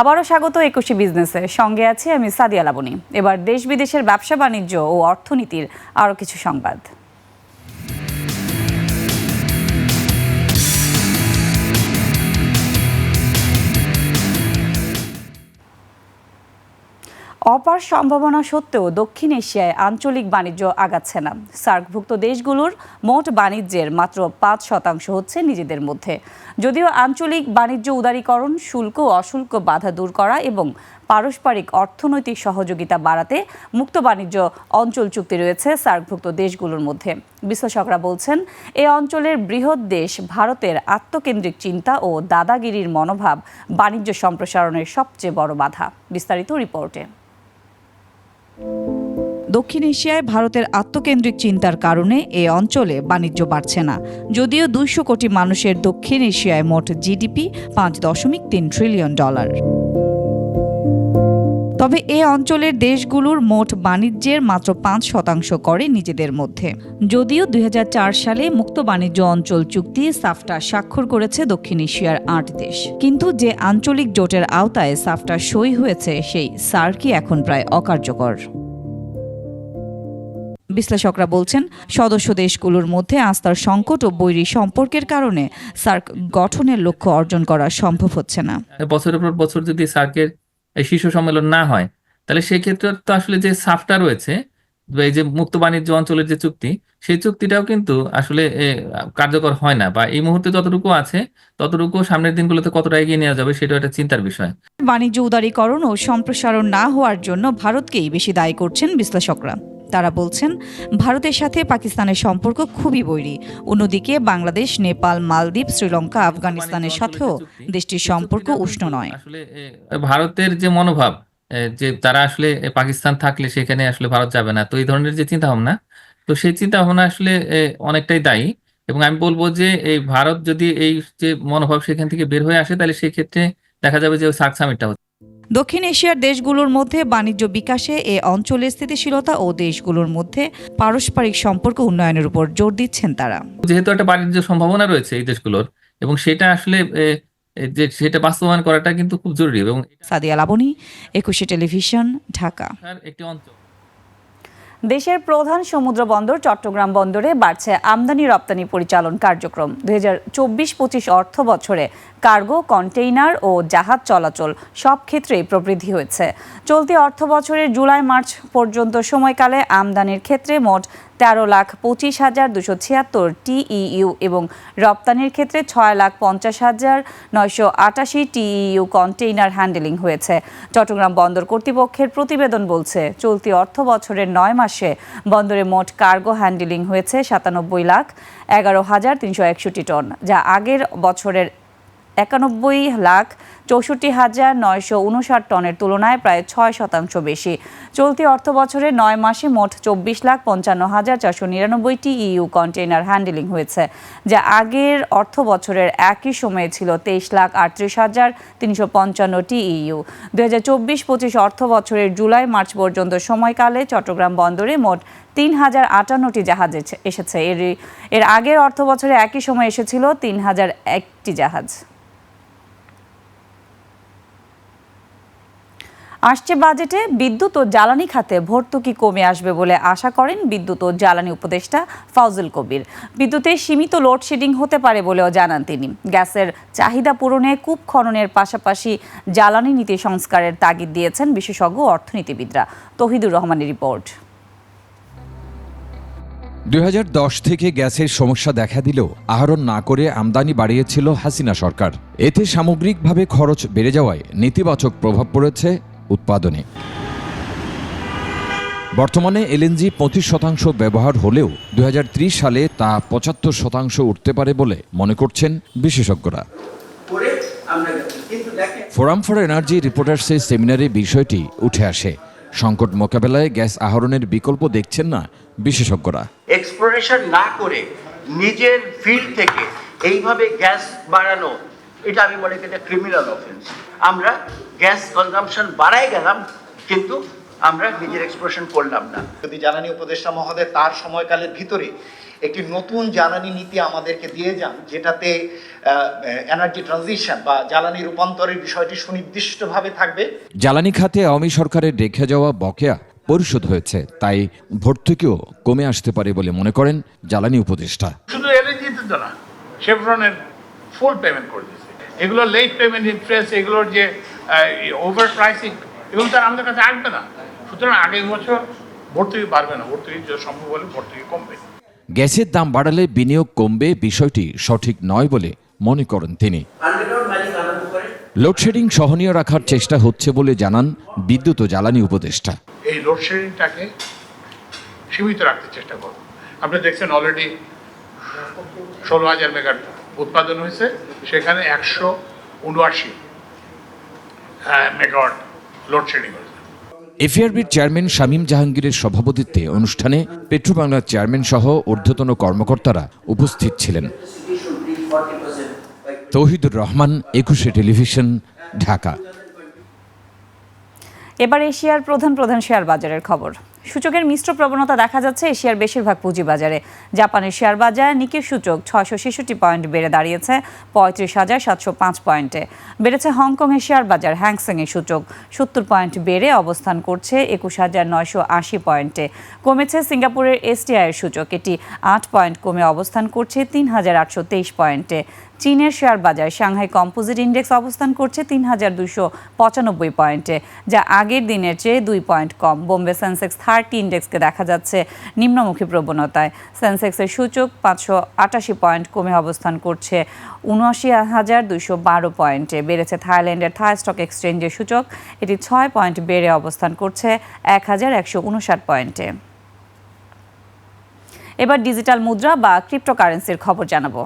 আবারও স্বাগত একুশে বিজনেসে। সঙ্গে আছি আমি সাদিয়া লাবণী। এবার দেশ বিদেশের ব্যবসা বাণিজ্য ও অর্থনীতির আরও কিছু সংবাদ। অপার সম্ভাবনা সত্ত্বেও দক্ষিণ এশিয়ায় আঞ্চলিক বাণিজ্য আগাচ্ছে না। সার্কভুক্ত দেশগুলোর মোট বাণিজ্যের মাত্র পাঁচ শতাংশ হচ্ছে নিজেদের মধ্যে। যদিও আঞ্চলিক বাণিজ্য উদারীকরণ শুল্ক অশুল্ক বাধা দূর করা এবং পারস্পরিক অর্থনৈতিক সহযোগিতা বাড়াতে মুক্ত বাণিজ্য অঞ্চল চুক্তি রয়েছে সার্কভুক্ত দেশগুলোর মধ্যে। বিশ্লেষকরা বলছেন, এ অঞ্চলের বৃহৎ দেশ ভারতের আত্মকেন্দ্রিক চিন্তা ও দাদাগিরির মনোভাব বাণিজ্য সম্প্রসারণের সবচেয়ে বড় বাধা। বিস্তারিত রিপোর্টে। দক্ষিণ এশিয়ায় ভারতের আত্মকেন্দ্রিক চিন্তার কারণে এ অঞ্চলে বাণিজ্য বাড়ছে না। যদিও দুইশো কোটি মানুষের দক্ষিণ এশিয়ায় মোট জিডিপি পাঁচ দশমিক তিন ট্রিলিয়ন ডলার তবে এ অঞ্চলের দেশগুলোর মোট বাণিজ্যের মাত্র পাঁচ শতাংশ করে নিজেদের মধ্যে। যদিও দু হাজার চার সালে মুক্ত বাণিজ্য অঞ্চল চুক্তি সাফটা স্বাক্ষর করেছে দক্ষিণ এশিয়ার আট দেশ। কিন্তু যে আঞ্চলিক জোটের আওতায় সাফটা সই হয়েছে, সেই সার্কই এখন প্রায় অকার্যকর? বিশ্লেষকরা বলছেন, সদস্য দেশগুলোর মধ্যে আস্থার সংকট ও বৈরী সম্পর্কের কারণে সার্ক গঠনের লক্ষ্য অর্জন করা সম্ভব হচ্ছে না। বছরের পর বছর যদি সার্কের শীর্ষ সম্মেলন না হয়, তাহলে সেক্ষেত্রে তো আসলে যে সাফটা রয়েছে এই যে মুক্ত বাণিজ্য অঞ্চলের যে চুক্তি, সেই চুক্তিটাও কিন্তু আসলে কার্যকর হয় না, বা এই মুহূর্তে যতটুকু আছে, ততটুকু সামনের দিনগুলোতে কতটা এগিয়ে নেওয়া যাবে সেটাও একটা চিন্তার বিষয়। বাণিজ্য উদারীকরণ ও সম্প্রসারণ না হওয়ার জন্য ভারতকেই বেশি দায়ী করছেন বিশ্লেষকরা। তারা বলছেন, ভারতের সাথে পাকিস্তানের সম্পর্ক খুবই বৈরী। অন্যদিকে বাংলাদেশ, নেপাল, মালদ্বীপ, শ্রীলঙ্কা, আফগানিস্তানের সাথেও দেশটির সম্পর্ক উষ্ণ নয়। ভারতের যে মনোভাব যে তারা আসলে পাকিস্তান থাকলে সেখানে আসলে ভারত যাবে না, তো এই ধরনের যে চিন্তা ভাবনা তো সেই চিন্তা ভাবনা আসলে অনেকটাই দায়ী। এবং আমি বলব যে, এই ভারত যদি এই যে মনোভাব সেখান থেকে বের হয়ে আসে, তাহলে সেই ক্ষেত্রে দেখা যাবে যে সার্ক সামিটটা দক্ষিণ এশিয়ার দেশগুলোর মধ্যে বাণিজ্য বিকাশে এ অঞ্চলের স্থিতিশীলতা ও দেশগুলোর মধ্যে পারস্পরিক সম্পর্ক উন্নয়নের উপর জোর দিচ্ছেন তারা। যেহেতু একটা বাণিজ্য সম্ভাবনা রয়েছে এই দেশগুলোর এবং সেটা আসলে যে সেটা বাস্তবায়ন করাটা কিন্তু খুব জরুরি এবং সাদিয়া লাবণী একুশে টেলিভিশন ঢাকা। একটি অঞ্চল। দেশের প্রধান সমুদ্র বন্দর চট্টগ্রাম বন্দরে বাড়ছে আমদানি রপ্তানি পরিচালন কার্যক্রম। দুই হাজার চব্বিশ পঁচিশ অর্থ বছরে কার্গো, কন্টেইনার ও জাহাজ চলাচল সব ক্ষেত্রেই প্রবৃদ্ধি হয়েছে। চলতি অর্থ বছরের জুলাই, মার্চ পর্যন্ত সময়কালে আমদানির ক্ষেত্রে মোট তেরো লাখ পঁচিশ হাজার দুশো ছিয়াত্তর টিইইউ এবং রপ্তানির ক্ষেত্রে ছয় লাখ পঞ্চাশ হাজার নয়শো আটাশি টিইইউ কন্টেইনার হ্যান্ডেলিং হয়েছে। চট্টগ্রাম বন্দর কর্তৃপক্ষের প্রতিবেদন বলছে, চলতি অর্থ বছরের নয় মাসে বন্দরে মোট কার্গো হ্যান্ডেলিং হয়েছে সাতানব্বই লাখ এগারো হাজার তিনশো একষট্টি টন, যা আগের বছরের একানব্বই লাখ চৌষট্টি হাজার নয়শো উনষাট টনের তুলনায় প্রায় ছয় শতাংশ বেশি। চলতি অর্থ বছরে নয় মাসে মোট চব্বিশ লাখ পঞ্চান্ন হাজার চারশো নিরানব্বইটি ইইউ কন্টেইনার হ্যান্ডেলিং হয়েছে, যা আগের অর্থ বছরের একই সময়ে ছিল তেইশ লাখ আটত্রিশ হাজার তিনশো পঞ্চান্নটি ইইউ। দু হাজার চব্বিশ পঁচিশ অর্থ বছরের জুলাই মার্চ পর্যন্ত সময়কালে চট্টগ্রাম বন্দরে মোট তিন হাজার আটান্নটি জাহাজ এসেছে। এর এর আগের অর্থ বছরে একই সময় এসেছিল তিন হাজার একটি জাহাজ। আসছে বাজেটে বিদ্যুৎ ও জ্বালানি খাতে ভর্তুকি কমে আসবে বলে আশা করেন বিদ্যুৎ ও জ্বালানি উপদেষ্টা ফাউজুল কবির। বিদ্যুতে সীমিত লোডশেডিং হতে পারে বলেও জানান তিনি। গ্যাসের চাহিদা পূরণে কূপ খননের পাশাপাশি জ্বালানি নীতি সংস্কারের তাগিদ দিয়েছেন বিশেষজ্ঞ অর্থনীতিবিদরা। তহিদুর রহমানের রিপোর্ট। দুই হাজার দশ থেকে গ্যাসের সমস্যা দেখা দিলেও আহরণ না করে আমদানি বাড়িয়েছিল হাসিনা সরকার। এতে সামগ্রিকভাবে খরচ বেড়ে যাওয়ায় নেতিবাচক প্রভাব পড়েছে উৎপাদনে। বর্তমানে এলএনজি পঁচিশ শতাংশ ব্যবহার হলেও দুই হাজার ত্রিশ সালে তা পঁচাত্তর শতাংশ উঠতে পারে বলে মনে করছেন বিশেষজ্ঞরা। ফোরাম ফর এনার্জি রিপোর্টার্সের সেমিনারে বিষয়টি উঠে আসে। সংকট মোকাবেলায় গ্যাস আহরণের বিকল্প দেখছেন না বিশেষজ্ঞরা। এক্সপ্লোরেশন না করে নিজের ফিল্ড থেকে এইভাবে গ্যাস বাড়ানো এটা আমি মনে করি ক্রিমিনাল অফেন্স আমরা গ্যাস কনজামশন বাড়াই গেলাম কিন্তু আমরা নিজের এক্সপ্রেশন করলাম না। যদি জ্বালানি উপদেষ্টা মহোদয় তার সময়কালের ভিতরে একটি নতুন জ্বালানি নীতি আমাদেরকে দিয়ে যান যেটাতে এনার্জি ট্রানজিশন বা জ্বালানি রূপান্তরের বিষয়টি সুনির্দিষ্টভাবে থাকবে। জ্বালানি খাতে আওয়ামী সরকারের রেখে যাওয়া বকেয়া পরিশোধ হয়েছে তাই ভর্তুকিও কমে আসতে পারে বলে মনে করেন জ্বালানি উপদেষ্টা। শুধু এলএনজিতে তো না শেভরনের ফুল পেমেন্ট করে এগুলো লেট পেমেন্ট ইন্টারেস্ট এগুলোর যে ওভার প্রাইসিং এগুলো তো আমাদের কাছে আসবে না। সুতরাং আগের বছর ভর্তুকি বাড়বে না। ভর্তুকি সম্ভব হলে ভর্তুকি কমবে। গ্যাসের দাম বাড়ালে বিনিয়োগ কমবে বিষয়টি সঠিক নয় বলে মনে করেন তিনি। লোডশেডিং সহনীয় রাখার চেষ্টা হচ্ছে বলে জানান বিদ্যুৎ ও জ্বালানি উপদেষ্টা। এই লোডশেডিংটাকে সীমিত রাখতে চেষ্টা করব আপনি দেখছেন অলরেডি ষোলো হাজার মেগার উৎপাদন হয়েছে সেখানে একশো উনআশি মেগাওয়াট লোডশেডিং হয়েছে। এফআরবির চেয়ারম্যান শামীম জাহাঙ্গীরের সভাপতিত্বে অনুষ্ঠানে পেট্রোবাংলার চেয়ারম্যান সহ ঊর্ধ্বতন কর্মকর্তারা উপস্থিত ছিলেন। তৌহিদুর রহমান একুশে টেলিভিশন ঢাকা। এবার এশিয়ার প্রধান প্রধান শেয়ার বাজারের খবর। সূচকের মিশ্র প্রবণতা দেখা যাচ্ছে এশিয়ার বেশিরভাগ পুঁজিবাজারে। জাপানের শেয়ার বাজার নিকের সূচক ছয়শো ছেষট্টি পয়েন্ট বেড়ে দাঁড়িয়েছে, পঁয়ত্রিশ হাজার সাতশো পাঁচ পয়েন্টে। বেড়েছে হংকংয়ের শেয়ার বাজার হ্যাংসেংয়ের সূচক, সত্তর পয়েন্ট বেড়ে অবস্থান করছে একুশ হাজার নয়শো আশি পয়েন্টে। কমেছে সিঙ্গাপুরের এসটিআইয়ের সূচক, এটি আট পয়েন্ট কমে অবস্থান করছে তিন হাজার আটশো তেইশ পয়েন্টে। চীনের শেয়ার বাজার সাংহাই কম্পোজিট ইন্ডেক্স অবস্থান করছে তিন হাজার দুশো পঁচানব্বই পয়েন্টে, যা আগের দিনের চেয়ে দুই পয়েন্ট কম। বোম্বে সেন্সেক্স থার্টি ইন্ডেক্সকে দেখা যাচ্ছে নিম্নমুখী প্রবণতায়। সেন্সেক্সের সূচক পাঁচশো আটাশি পয়েন্ট কমে অবস্থান করছে উনআশি হাজার দুশো বারো পয়েন্টে। বেড়েছে থাইল্যান্ডের থাই স্টক এক্সচেঞ্জের সূচক। এটি ছয় পয়েন্ট বেড়ে অবস্থান করছে এক হাজার একশো উনষাট পয়েন্টে। এবার ডিজিটাল মুদ্রা বা ক্রিপ্টোকারেন্সির খবর জানাব।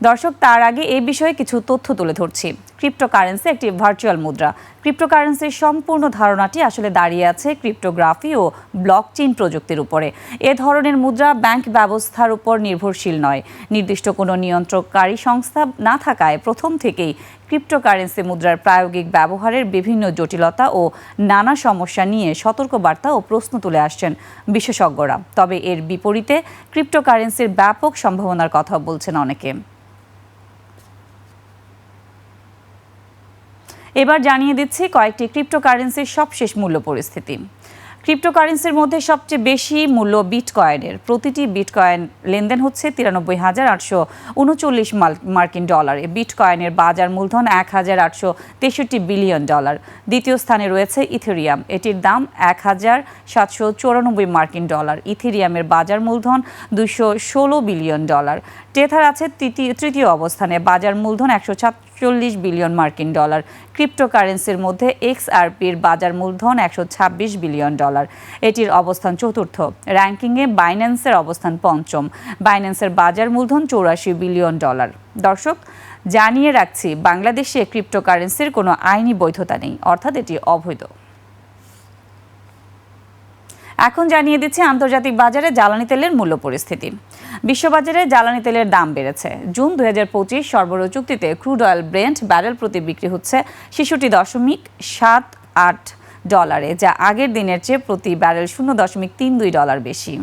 দর্শক, তার আগে এই বিষয়ে কিছু তথ্য তুলে ধরছি। ক্রিপ্টোকারেন্সি একটি ভার্চুয়াল মুদ্রা। ক্রিপ্টোকারেন্সির সম্পূর্ণ ধারণাটি আসলে দাঁড়িয়ে আছে ক্রিপ্টোগ্রাফি ও ব্লকচেইন প্রযুক্তির উপরে। এ ধরনের মুদ্রা ব্যাংক ব্যবস্থার উপর নির্ভরশীল নয়। নির্দিষ্ট কোনো নিয়ন্ত্রককারী সংস্থা না থাকায় প্রথম থেকেই ক্রিপ্টোকারেন্সি মুদ্রার প্রায়োগিক ব্যবহারের বিভিন্ন জটিলতা ও নানা সমস্যা নিয়ে সতর্কবার্তা ও প্রশ্ন তুলে আসছেন বিশেষজ্ঞরা। তবে এর বিপরীতে ক্রিপ্টোকারেন্সির ব্যাপক সম্ভাবনার কথা বলছেন অনেকে। এবার জানিয়ে দিচ্ছি কয়েকটি ক্রিপ্টোকারেন্সির সবশেষ মূল্য পরিস্থিতি। ক্রিপ্টোকারেন্সির মধ্যে সবচেয়ে বেশি মূল্য বিটকয়েনের প্রতিটি বিটকয়েন লেনদেন হচ্ছে তিরানব্বই হাজার আটশো উনচল্লিশ মার্কিন ডলারে। বিটকয়েনের বাজার মূলধন এক হাজার আটশো তেষট্টি বিলিয়ন ডলার। দ্বিতীয় স্থানে রয়েছে ইথেরিয়াম। এটির দাম এক হাজার সাতশো চৌরানব্বই মার্কিন ডলার। ইথেরিয়ামের বাজার মূলধন দুশো ষোলো বিলিয়ন ডলার। টেথার আছে তৃতীয় অবস্থানে। বাজার মূলধন একশো সাতচল্লিশ বিলিয়ন মার্কিন ডলার। ক্রিপ্টোকারেন্সির মধ্যে এক্সআরপির বাজার মূলধন একশো ছাব্বিশ বিলিয়ন ডলার। এটির অবস্থান চতুর্থ। র্যাঙ্কিংয়ে বাইন্যান্সের অবস্থান পঞ্চম। বাইন্যান্সের বাজার মূলধন চৌরাশি বিলিয়ন ডলার। দর্শক, জানিয়ে রাখছি, বাংলাদেশে ক্রিপ্টোকারেন্সির কোনো আইনি বৈধতা নেই। অর্থাৎ এটি অবৈধ। এখন জানিয়ে দিচ্ছে, আন্তর্জাতিক বাজারে জ্বালানি তেলের মূল্য পরিস্থিতি। বিশ্ববাজারে জ্বালানি তেলের দাম বেড়েছে। জুন দুই হাজার পঁচিশ সরবরাহ চুক্তিতে ক্রুড অয়েল ব্রেন্ট ব্যারেল প্রতি বিক্রি হচ্ছে ছেষট্টি দশমিক সাত আট ডলারে, যা আগের দিনের চেয়ে প্রতি ব্যারেল শূন্য দশমিক তিন দুই ডলার বেশি।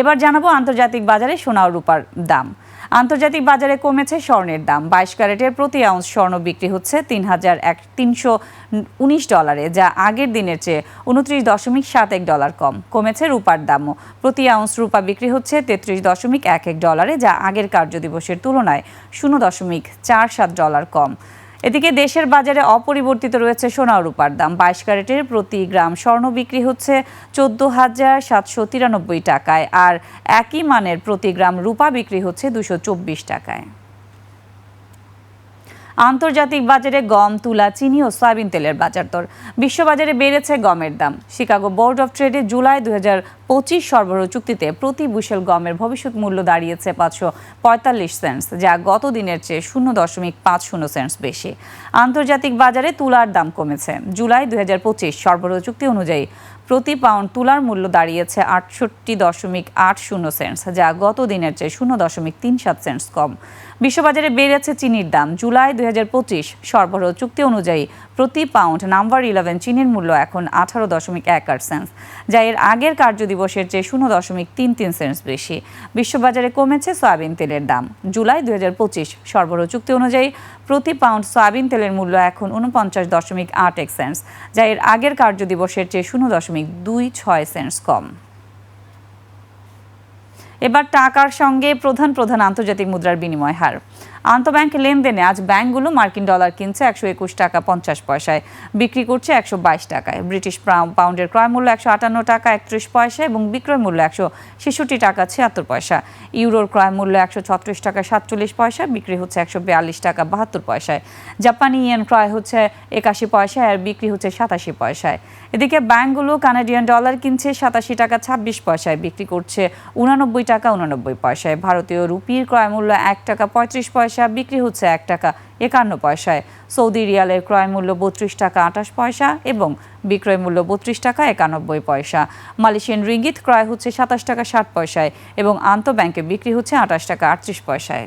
এবার জানাব আন্তর্জাতিক বাজারে সোনা ও রূপার দাম। আন্তর্জাতিক বাজারে কমেছে স্বর্ণের দাম। বাইশ ক্যারেটের প্রতি আউন্স স্বর্ণ বিক্রি হচ্ছে তিন হাজার এক, তিনশো উনিশ ডলারে, যা আগের দিনের চেয়ে উনত্রিশ দশমিক সাত এক ডলার কম। কমেছে রূপার দামও। প্রতি আউন্স রূপা বিক্রি হচ্ছে তেত্রিশ দশমিক এক এক ডলারে, যা আগের কার্যদিবসের তুলনায় শূন্য দশমিক চার সাত ডলার কম। এদিকে দেশের বাজারে অপরিবর্তিত রয়েছে সোনা রূপার দাম। বাইশ ক্যারেটের প্রতি গ্রাম স্বর্ণ বিক্রি হচ্ছে চোদ্দ হাজার সাতশো তিরানব্বই টাকায়, আর একই মানের প্রতি গ্রাম রূপা বিক্রি হচ্ছে দুশো চব্বিশ টাকায়। আন্তর্জাতিক বাজারে গম, তুলা, চিনি ও সয়াবিন তেলের বাজার দর। বিশ্ববাজারে বেড়েছে গমের দাম। শিকাগো বোর্ড অফ ট্রেডে জুলাই দুই হাজার পঁচিশ সরবরাহ চুক্তিতে প্রতি বুশেল গমের ভবিষ্যৎ মূল্য দাঁড়িয়েছে পাঁচশো পঁয়তাল্লিশ সেন্টস, যা গত দিনের চেয়ে শূন্য দশমিক পাঁচ শূন্য সেন্টস বেশি। আন্তর্জাতিক বাজারে তুলার দাম কমেছে। জুলাই দুই হাজার পঁচিশ সরবরাহ চুক্তি অনুযায়ী প্রতি পাউন্ড তুলার মূল্য দাঁড়িয়েছে আটষট্টি দশমিক আট শূন্য সেন্টস, যা গত দিনের চেয়ে শূন্য দশমিক তিন সাত সেন্টস কম। বিশ্ববাজারে বেড়েছে চিনির দাম। জুলাই দুই হাজার পঁচিশ সরবরাহ চুক্তি অনুযায়ী প্রতি পাউন্ড নাম্বার ইলেভেন চিনির মূল্য এখন আঠারো দশমিক এক আট সেন্টস, যা এর আগের কার্যদিবসের চেয়ে শূন্য দশমিক তিন তিন সেন্টস বেশি। বিশ্ববাজারে কমেছে সয়াবিন তেলের দাম। জুলাই দুই হাজার পঁচিশ সরবরাহ চুক্তি অনুযায়ী প্রতি পাউন্ড সয়াবিন তেলের মূল্য এখন উনপঞ্চাশ দশমিক আট এক সেন্টস, যা এর আগের কার্যদিবসের চেয়ে শূন্য দশমিক দুই ছয় সেন্টস কম। এবার টাকার সঙ্গে প্রধান প্রধান আন্তর্জাতিক মুদ্রার বিনিময় হার। আন্তঃব্যাংক লেনদেনে আজ ব্যাংকগুলো মার্কিন ডলার কিনছে একশো একুশ টাকা পঞ্চাশ পয়সায়, বিক্রি করছে একশো বাইশ টাকায়। ব্রিটিশ পাউন্ডের ক্রয় মূল্য একশো আটান্ন টাকা একত্রিশ পয়সা এবং বিক্রয় মূল্য একশো ছেষট্টি টাকা ছিয়াত্তর পয়সা। ইউরোর ক্রয় মূল্য একশো ছত্রিশ টাকা সাতচল্লিশ পয়সা, বিক্রি হচ্ছে একশো বিয়াল্লিশ টাকা বাহাত্তর পয়সায়। জাপানি ইয়েন ক্রয় হচ্ছে একাশি পয়সায় আর বিক্রি হচ্ছে সাতাশি পয়সায়। এদিকে ব্যাংকগুলো কানাডিয়ান ডলার কিনছে সাতাশি টাকা ছাব্বিশ পয়সায়, বিক্রি করছে উনানব্বই টাকা উনানব্বই পয়সায়। ভারতীয় রুপির ক্রয় মূল্য এক টাকা পঁয়ত্রিশ পয়সা বিক্রি হচ্ছে এক টাকা একান্ন পয়সায়। সৌদি রিয়ালের ক্রয় মূল্য বত্রিশ টাকা আঠাশ পয়সা এবং বিক্রয় মূল্য বত্রিশ টাকা একানব্বই পয়সা। মালয়েশিয়ান রিঙ্গিত ক্রয় হচ্ছে সাতাশ টাকা ষাট পয়সায় এবং আন্তঃব্যাংকে বিক্রি হচ্ছে আঠাশ টাকা আটত্রিশ পয়সায়।